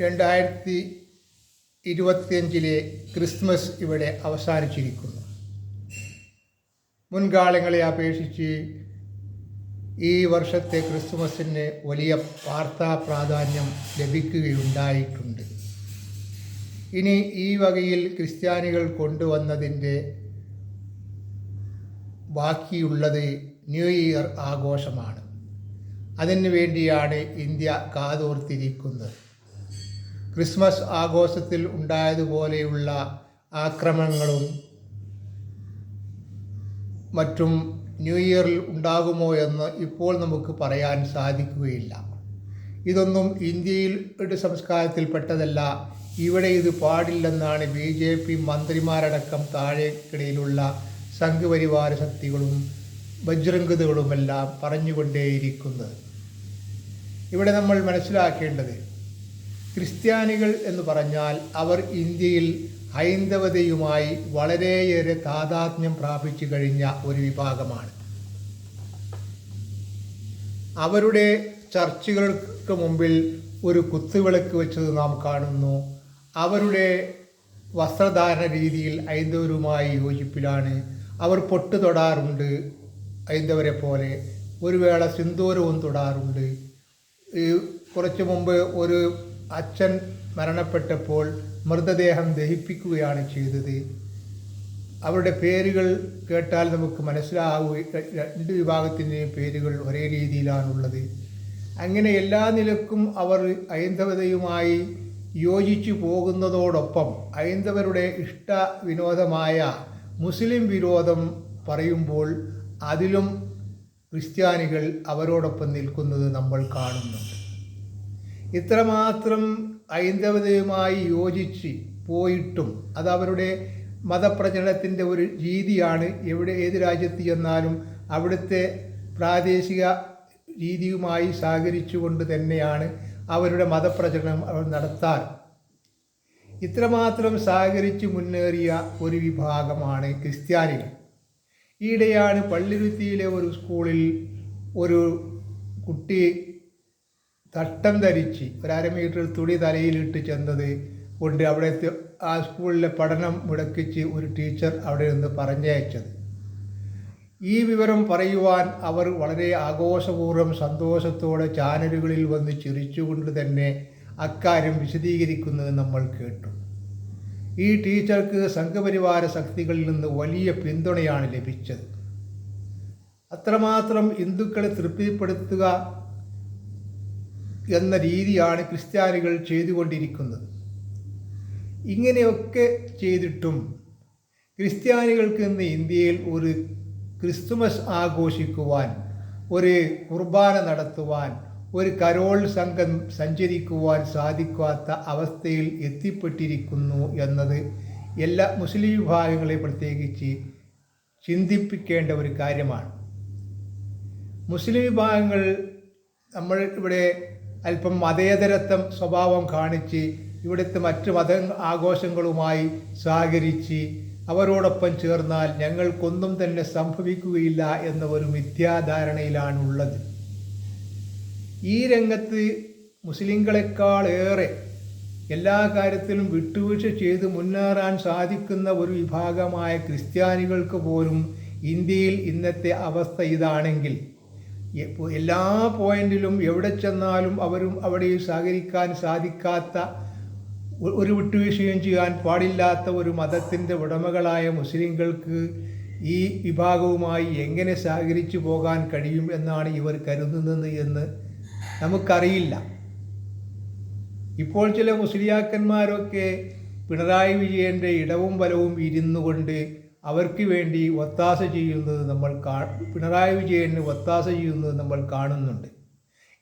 രണ്ടായിരത്തി ഇരുപത്തിയഞ്ചിലെ ക്രിസ്മസ് ഇവിടെ അവസാനിച്ചിരിക്കുന്നു. മുൻകാലങ്ങളെ അപേക്ഷിച്ച് ഈ വർഷത്തെ ക്രിസ്മസിന് വലിയ വാർത്താ പ്രാധാന്യം ലഭിക്കുകയുണ്ടായിട്ടുണ്ട്. ഇനി ഈ വകയിൽ ക്രിസ്ത്യാനികൾ കൊണ്ടുവന്നതിന്റെ ബാക്കിയുള്ളത് ന്യൂ ഇയർ ആഘോഷമാണ്. അതിനു വേണ്ടിയാണ് ഇന്ത്യ കാതോർത്തിരിക്കുന്നത്. ക്രിസ്മസ് ആഘോഷത്തിൽ ഉണ്ടായതുപോലെയുള്ള ആക്രമണങ്ങളും മറ്റും ന്യൂ ഇയറിൽ ഉണ്ടാകുമോ എന്ന് ഇപ്പോൾ നമുക്ക് പറയാൻ സാധിക്കുകയില്ല. ഇതൊന്നും ഇന്ത്യയുടെ സംസ്കാരത്തിൽപ്പെട്ടതല്ല ഇവിടെ ഇത് പാടില്ലെന്നാണ് ബി ജെ പി മന്ത്രിമാരടക്കം താഴേക്കിടയിലുള്ള സംഘപരിവാര ശക്തികളും ബജ്രംഗതകളുമെല്ലാം പറഞ്ഞുകൊണ്ടേയിരിക്കുന്നത്. ഇവിടെ നമ്മൾ മനസ്സിലാക്കേണ്ടത് ക്രിസ്ത്യാനികൾ എന്ന് പറഞ്ഞാൽ അവർ ഇന്ത്യയിൽ ഹൈന്ദവതയുമായി വളരെയേറെ താതാത്മ്യം പ്രാപിച്ചു കഴിഞ്ഞ ഒരു വിഭാഗമാണ്. അവരുടെ ചർച്ചുകൾക്ക് മുമ്പിൽ ഒരു കുത്തുവിളക്ക് വെച്ചത് നാം കാണുന്നു. അവരുടെ വസ്ത്രധാരണ രീതിയിൽ ഹൈന്ദവരുമായി യോജിപ്പിലാണ് അവർ പൊട്ട് തൊടാറുണ്ട് ഹൈന്ദവരെ പോലെ. ഒരു വേള സിന്ദൂരവും തൊടാറുണ്ട്. കുറച്ച് മുമ്പ് ഒരു അച്ഛൻ മരണപ്പെട്ടപ്പോൾ മൃതദേഹം ദഹിപ്പിക്കുകയാണ് ചെയ്തത്. അവരുടെ പേരുകൾ കേട്ടാൽ നമുക്ക് മനസ്സിലാവുക രണ്ട് വിഭാഗത്തിന്റെയും പേരുകൾ ഒരേ രീതിയിലാണുള്ളത്. അങ്ങനെ എല്ലാ നിലക്കും അവർ ഹൈന്ദവതയുമായി യോജിച്ചു പോകുന്നതോടൊപ്പം ഹൈന്ദവരുടെ ഇഷ്ട വിനോദമായ മുസ്ലിം വിരോധം പറയുമ്പോൾ അതിലും ക്രിസ്ത്യാനികൾ അവരോടൊപ്പം നിൽക്കുന്നത് നമ്മൾ കാണുന്നുണ്ട്. ഇത്രമാത്രം ഹൈന്ദവതയുമായി യോജിച്ച് പോയിട്ടും അത് അവരുടെ മതപ്രചരണത്തിന്റെ ഒരു രീതിയാണ് എവിടെ ഏത് രാജ്യത്ത് ചെന്നാലും അവിടുത്തെ പ്രാദേശിക രീതിയുമായി സഹകരിച്ചുകൊണ്ട് തന്നെയാണ് അവരുടെ മതപ്രചരണം അവർ നടത്താറ് ഇത്രമാത്രം സഹകരിച്ച് മുന്നേറിയ ഒരു വിഭാഗമാണ് ക്രിസ്ത്യാനികൾ. ഈയിടെയാണ് പള്ളിരുത്തിയിലെ ഒരു സ്കൂളിൽ ഒരു കുട്ടി തട്ടം ധരിച്ച് ഒരു അര മീറ്റർ തുണി തലയിലിട്ട് ചെന്നത് കൊണ്ട് അവിടെ ആ സ്കൂളിലെ പഠനം മുടക്കിച്ച് ഒരു ടീച്ചർ അവിടെ നിന്ന് പറഞ്ഞയച്ചത്. ഈ വിവരം പറയുവാൻ അവർ വളരെ ആഘോഷപൂർവം സന്തോഷത്തോടെ ചാനലുകളിൽ വന്ന് ചിരിച്ചുകൊണ്ട് തന്നെ അക്കാര്യം വിശദീകരിക്കുന്നത് നമ്മൾ കേട്ടു. ഈ ടീച്ചർക്ക് സംഘപരിവാര ശക്തികളിൽ നിന്ന് വലിയ പിന്തുണയാണ് ലഭിച്ചത്. അത്രമാത്രം ഹിന്ദുക്കളെ തൃപ്തിപ്പെടുത്തുക എന്ന രീതിയാണ് ക്രിസ്ത്യാനികൾ ചെയ്തുകൊണ്ടിരിക്കുന്നത്. ഇങ്ങനെയൊക്കെ ചെയ്തിട്ടും ക്രിസ്ത്യാനികൾക്ക് ഇന്ന് ഇന്ത്യയിൽ ഒരു ക്രിസ്തുമസ് ആഘോഷിക്കുവാൻ ഒരു കുർബാന നടത്തുവാൻ ഒരു കരോൾ സംഘം സഞ്ചരിക്കുവാൻ സാധിക്കാത്ത അവസ്ഥയിൽ എത്തിപ്പെട്ടിരിക്കുന്നു എന്നത് എല്ലാ മുസ്ലിം വിഭാഗങ്ങളെ പ്രത്യേകിച്ച് ചിന്തിപ്പിക്കേണ്ട ഒരു കാര്യമാണ്. മുസ്ലിം വിഭാഗങ്ങൾ നമ്മൾ ഇവിടെ അല്പം മതേതരത്വം സ്വഭാവം കാണിച്ച് ഇവിടുത്തെ മറ്റ് മത ആഘോഷങ്ങളുമായി സഹകരിച്ച് അവരോടൊപ്പം ചേർന്നാൽ ഞങ്ങൾക്കൊന്നും തന്നെ സംഭവിക്കുകയില്ല എന്ന ഒരു മിഥ്യാധാരണയിലാണുള്ളത്. ഈ രംഗത്ത് മുസ്ലിങ്ങളെക്കാൾ ഏറെ എല്ലാ കാര്യത്തിലും വിട്ടുവീഴ്ച ചെയ്ത് മുന്നേറാൻ സാധിക്കുന്ന ഒരു വിഭാഗമായ ക്രിസ്ത്യാനികൾക്ക് പോലും ഇന്ത്യയിൽ ഇന്നത്തെ അവസ്ഥ ഇതാണെങ്കിൽ എല്ലാ പോയിന്റിലും എവിടെ ചെന്നാലും അവരും അവിടെ സഹകരിക്കാൻ സാധിക്കാത്ത ഒരു വിട്ടുവീഴ്ചയും ചെയ്യാൻ പാടില്ലാത്ത ഒരു മതത്തിന്റെ ഉടമകളായ മുസ്ലിങ്ങൾക്ക് ഈ വിഭാഗവുമായി എങ്ങനെ സഹകരിച്ചു പോകാൻ കഴിയും എന്നാണ് ഇവർ കരുതുന്നത് എന്ന് നമുക്കറിയില്ല. ഇപ്പോൾ ചില മുസ്ലിയാക്കന്മാരൊക്കെ പിണറായി വിജയന്റെ ഇടവും വലവും ഇരുന്നു കൊണ്ട് അവർക്ക് വേണ്ടി ഒത്താശ ചെയ്യുന്നത് നമ്മൾ കാ പിണറായി വിജയന് ഒത്താശ ചെയ്യുന്നത് നമ്മൾ കാണുന്നുണ്ട്.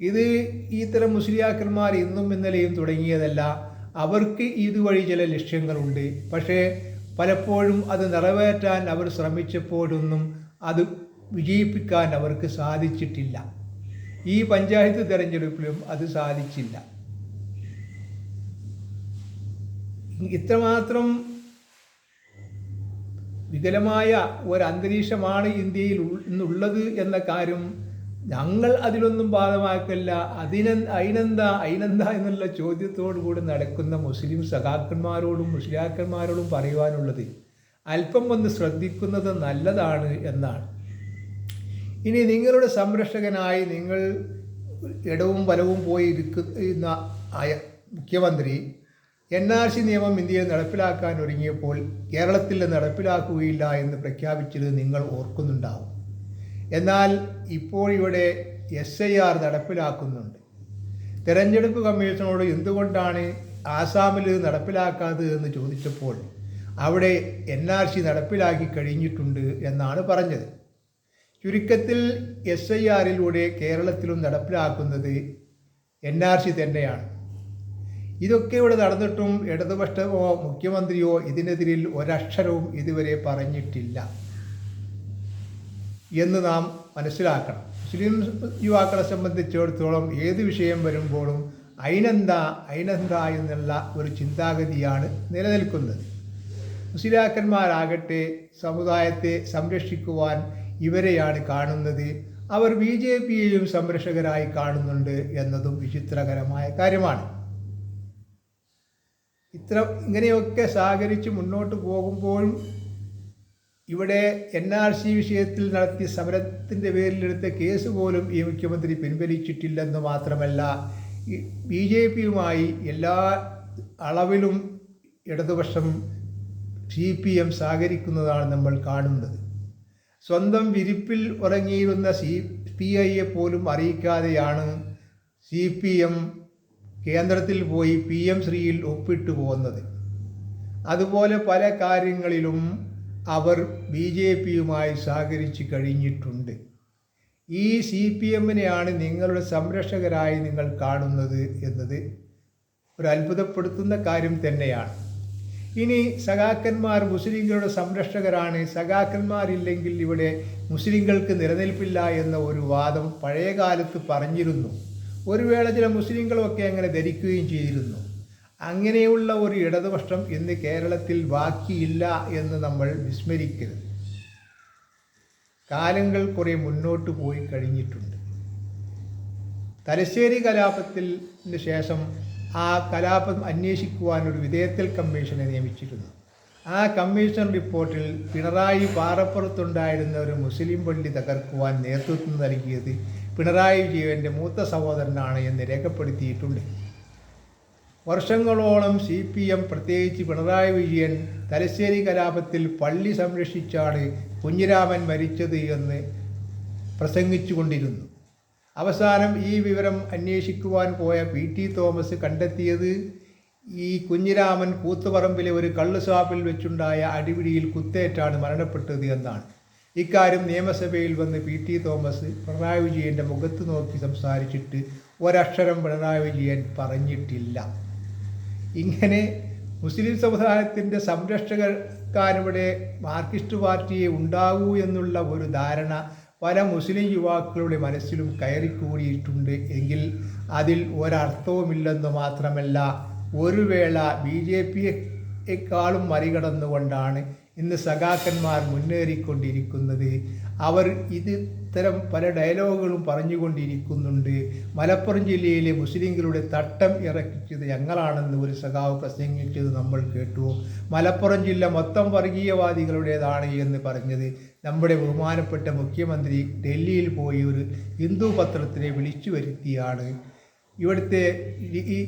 ഇത് ഇത്തരം മുസ്ലിയാക്കന്മാർ ഇന്നും ഇന്നലെയും തുടങ്ങിയതല്ല. അവർക്ക് ഇതുവഴി ചില ലക്ഷ്യങ്ങളുണ്ട്. പക്ഷേ പലപ്പോഴും അത് നിറവേറ്റാൻ അവർ ശ്രമിച്ചപ്പോഴൊന്നും അത് വിജയിപ്പിക്കാൻ അവർക്ക് സാധിച്ചിട്ടില്ല. ഈ പഞ്ചായത്ത് തെരഞ്ഞെടുപ്പിലും അത് സാധിച്ചില്ല. ഇത്രമാത്രം വികലമായ ഒരു അന്തരീക്ഷമാണ് ഇന്ത്യയിൽ ഇന്നുള്ളത് എന്ന കാര്യം ഞങ്ങൾ അതിലൊന്നും ബാധമാക്കല്ല അതിനെ അതിനെന്താ അതിനെന്താ എന്നുള്ള ചോദ്യത്തോടു കൂടി നടക്കുന്ന മുസ്ലിം സഖാക്കന്മാരോടും മുസ്ലിയാക്കന്മാരോടും പറയുവാനുള്ളത് അല്പം ഒന്ന് ശ്രദ്ധിക്കുന്നത് നല്ലതാണ് എന്നാണ്. ഇനി നിങ്ങളുടെ സംരക്ഷകനായി നിങ്ങൾ ഇടവും വലവും പോയി ഇരിക്കുന്ന മുഖ്യമന്ത്രി എൻ ആർ സി നിയമം ഇന്ത്യയിൽ നടപ്പിലാക്കാൻ ഒരുങ്ങിയപ്പോൾ കേരളത്തിൽ നടപ്പിലാക്കുകയില്ല എന്ന് പ്രഖ്യാപിച്ചത് നിങ്ങൾ ഓർക്കുന്നുണ്ടാവും. എന്നാൽ ഇപ്പോൾ ഇവിടെ എസ് ഐ ആർ നടപ്പിലാക്കുന്നുണ്ട്. തെരഞ്ഞെടുപ്പ് കമ്മീഷനോട് എന്തുകൊണ്ടാണ് ആസാമിൽ ഇത് നടപ്പിലാക്കാത്തത് എന്ന് ചോദിച്ചപ്പോൾ അവിടെ എൻ ആർ സി നടപ്പിലാക്കി കഴിഞ്ഞിട്ടുണ്ട് എന്നാണ് പറഞ്ഞത്. ചുരുക്കത്തിൽ എസ് ഐ ആറിലൂടെ കേരളത്തിലും നടപ്പിലാക്കുന്നത് എൻ ആർ സി തന്നെയാണ്. ഇതൊക്കെ ഇവിടെ നടന്നിട്ടും ഇടതുപക്ഷമോ മുഖ്യമന്ത്രിയോ ഇതിനെതിരിൽ ഒരക്ഷരവും ഇതുവരെ പറഞ്ഞിട്ടില്ല. എന്ന് നാം മനസ്സിലാക്കണം. മുസ്ലിം യുവാക്കളെ സംബന്ധിച്ചിടത്തോളം ഏത് വിഷയം വരുമ്പോഴും അയിനെന്താ അയിനെന്താ എന്നുള്ള ഒരു ചിന്താഗതിയാണ് നിലനിൽക്കുന്നത്. മുസ്ലിയാക്കന്മാരാകട്ടെ സമുദായത്തെ സംരക്ഷിക്കുവാൻ ഇവരെയാണ് കാണുന്നത്. അവർ ബി ജെ പിയെയും സംരക്ഷകരായി കാണുന്നുണ്ട് എന്നതും വിചിത്രകരമായ കാര്യമാണ്. ഇത്ര ഇങ്ങനെയൊക്കെ സഹകരിച്ച് മുന്നോട്ട് പോകുമ്പോഴും ഇവിടെ എൻ ആർ സി വിഷയത്തിൽ നടത്തിയ സമരത്തിന്റെ പേരിലെടുത്ത കേസ് പോലും ഈ മുഖ്യമന്ത്രി പിൻവലിച്ചിട്ടില്ലെന്ന് മാത്രമല്ല ബി ജെ പിയുമായി എല്ലാ അളവിലും ഇടതുപക്ഷം സി പി എം സഹകരിക്കുന്നതാണ് നമ്മൾ കാണുന്നത്. സ്വന്തം വിരിപ്പിൽ ഉറങ്ങിയിരുന്ന സി പി ഐയെ പോലും അറിയിക്കാതെയാണ് സി പി എം കേന്ദ്രത്തിൽ പോയി പി എം ശ്രീയിൽ ഒപ്പിട്ടു പോകുന്നത്. അതുപോലെ പല കാര്യങ്ങളിലും അവർ ബി ജെ പിയുമായി സഹകരിച്ച് കഴിഞ്ഞിട്ടുണ്ട്. ഈ സി പി എമ്മിനെയാണ് നിങ്ങളുടെ സംരക്ഷകരായി നിങ്ങൾ കാണുന്നത് എന്നത് ഒരു അത്ഭുതപ്പെടുത്തുന്ന കാര്യം തന്നെയാണ്. ഇനി സഖാക്കന്മാർ മുസ്ലിങ്ങളുടെ സംരക്ഷകരാണ്. സഖാക്കന്മാരില്ലെങ്കിൽ ഇവിടെ മുസ്ലിങ്ങൾക്ക് നിലനിൽപ്പില്ല എന്ന ഒരു വാദം പഴയ കാലത്ത് പറഞ്ഞിരുന്നു. ഒരു വേള ചില മുസ്ലിങ്ങളൊക്കെ അങ്ങനെ ധരിക്കുകയും ചെയ്തിരുന്നു. അങ്ങനെയുള്ള ഒരു ഇടതുപക്ഷം ഇന്ന് കേരളത്തിൽ ബാക്കിയില്ല എന്ന് നമ്മൾ വിസ്മരിക്കരുത്. കാലങ്ങൾ കുറേ മുന്നോട്ട് പോയി കഴിഞ്ഞിട്ടുണ്ട്. തലശ്ശേരി കലാപത്തിന് ശേഷം ആ കലാപം അന്വേഷിക്കുവാൻ ഒരു വിധേയത്തിൽ കമ്മീഷനെ നിയമിച്ചിരുന്നു. ആ കമ്മീഷൻ റിപ്പോർട്ടിൽ പിണറായി പാറപ്പുറത്തുണ്ടായിരുന്ന ഒരു മുസ്ലിം പള്ളി തകർക്കുവാൻ നേതൃത്വം നൽകിയത് പിണറായി വിജയന്റെ മൂത്ത സഹോദരനാണ് എന്ന് രേഖപ്പെടുത്തിയിട്ടുണ്ട്. വർഷങ്ങളോളം സി പി എം പ്രത്യേകിച്ച് പിണറായി വിജയൻ തലശ്ശേരി കലാപത്തിൽ പള്ളി സംരക്ഷിച്ചാണ് കുഞ്ഞിരാമൻ മരിച്ചത് എന്ന് പ്രസംഗിച്ചു കൊണ്ടിരുന്നു അവസാനം ഈ വിവരം അന്വേഷിക്കുവാൻ പോയ പി ടി തോമസ് കണ്ടെത്തിയത് ഈ കുഞ്ഞിരാമൻ കൂത്തുപറമ്പിലെ ഒരു കള്ളുസാപ്പിൽ വെച്ചുണ്ടായ അടിപിടിയിൽ കുത്തേറ്റാണ് മരണപ്പെട്ടത് എന്നാണ്. ഇക്കാര്യം നിയമസഭയിൽ വന്ന് പി ടി തോമസ് പിണറായി വിജയന്റെ മുഖത്ത് നോക്കി സംസാരിച്ചിട്ട് ഒരക്ഷരം പിണറായി വിജയൻ പറഞ്ഞിട്ടില്ല. ഇങ്ങനെ മുസ്ലിം സമുദായത്തിന്റെ സംരക്ഷകർക്കാരിവിടെ മാർക്സിസ്റ്റ് പാർട്ടിയെ ഉണ്ടാകൂ എന്നുള്ള ഒരു ധാരണ പല മുസ്ലിം യുവാക്കളുടെ മനസ്സിലും കയറിക്കൂടിയിട്ടുണ്ട് എങ്കിൽ അതിൽ ഒരർത്ഥവുമില്ലെന്ന് മാത്രമല്ല ഒരു വേള ബി ജെ പിയെക്കാളും മറികടന്നുകൊണ്ടാണ് ഇന്ന് സഖാക്കന്മാർ മുന്നേറിക്കൊണ്ടിരിക്കുന്നത്. അവർ ഇത് ഇത്തരം പല ഡയലോഗുകളും പറഞ്ഞുകൊണ്ടിരിക്കുന്നുണ്ട്. മലപ്പുറം ജില്ലയിലെ മുസ്ലിങ്ങളുടെ തട്ടം ഇറക്കിച്ചത് ഞങ്ങളാണെന്ന് ഒരു സഖാവ് പ്രസംഗിച്ചത് നമ്മൾ കേട്ടു. മലപ്പുറം ജില്ല മൊത്തം വർഗീയവാദികളുടേതാണ് എന്ന് പറഞ്ഞത്. നമ്മുടെ ബഹുമാനപ്പെട്ട മുഖ്യമന്ത്രി ഡൽഹിയിൽ പോയി ഒരു ഹിന്ദു പത്രത്തിനെ വിളിച്ചു വരുത്തിയാണ്. ഇവിടുത്തെ ഈ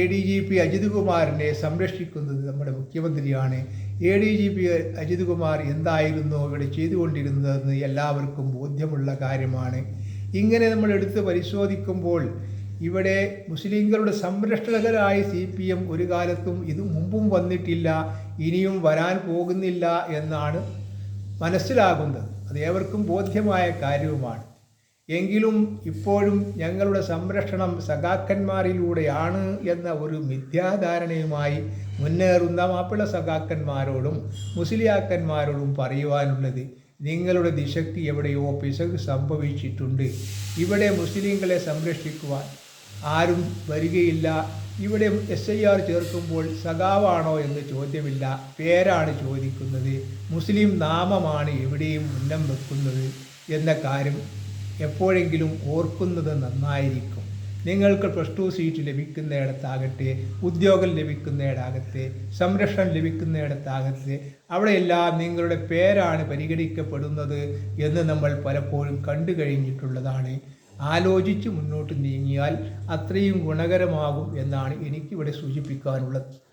A D G P Ajith കുമാറിനെ സംരക്ഷിക്കുന്നത് നമ്മുടെ മുഖ്യമന്ത്രിയാണ്. A D G P Ajith Kumar എന്തായിരുന്നു ഇവിടെ ചെയ്തുകൊണ്ടിരുന്നതെന്ന് എല്ലാവർക്കും ബോധ്യമുള്ള കാര്യമാണ്. ഇങ്ങനെ നമ്മൾ എടുത്ത് പരിശോധിക്കുമ്പോൾ ഇവിടെ മുസ്ലിങ്ങളുടെ സംരക്ഷകരായ സി പി എം ഒരു കാലത്തും ഇത് മുമ്പും വന്നിട്ടില്ല ഇനിയും വരാൻ പോകുന്നില്ല എന്നാണ് മനസ്സിലാകുന്നത്. അത് ഏവർക്കും ബോധ്യമായ കാര്യവുമാണ്. എങ്കിലും ഇപ്പോഴും ഞങ്ങളുടെ സംരക്ഷണം സഖാക്കന്മാരിലൂടെയാണ് എന്ന ഒരു മിഥ്യാധാരണയുമായി മുന്നേറുന്ന മാപ്പിള സഖാക്കന്മാരോടും മുസ്ലിയാക്കന്മാരോടും പറയുവാനുള്ളത് നിങ്ങളുടെ ദിശക്തി എവിടെയോ പിശക് സംഭവിച്ചിട്ടുണ്ട്. ഇവിടെ മുസ്ലിങ്ങളെ സംരക്ഷിക്കുവാൻ ആരും വരികയില്ല. ഇവിടെ എസ് ഐ ആർ ചേർക്കുമ്പോൾ സഖാവാണോ എന്ന് ചോദ്യമില്ല. പേരാണ് ചോദിക്കുന്നത്. മുസ്ലിം നാമമാണ് എവിടെയും ഉന്നം വെക്കുന്നത് എന്ന കാര്യം എപ്പോഴെങ്കിലും ഓർക്കുന്നത് നന്നായിരിക്കും. നിങ്ങൾക്ക് പ്ലസ് ടു സീറ്റ് ലഭിക്കുന്നിടത്താകട്ടെ ഉദ്യോഗം ലഭിക്കുന്നിടത്താകട്ടെ സംരക്ഷണം ലഭിക്കുന്നിടത്താകട്ടെ അവിടെയെല്ലാം നിങ്ങളുടെ പേരാണ് പരിഗണിക്കപ്പെടുന്നത് എന്ന് നമ്മൾ പലപ്പോഴും കണ്ടു കഴിഞ്ഞിട്ടുള്ളതാണ്. ആലോചിച്ച് മുന്നോട്ട് നീങ്ങിയാൽ അത്രയും ഗുണകരമാകും എന്നാണ് എനിക്കിവിടെ സൂചിപ്പിക്കാനുള്ളത്.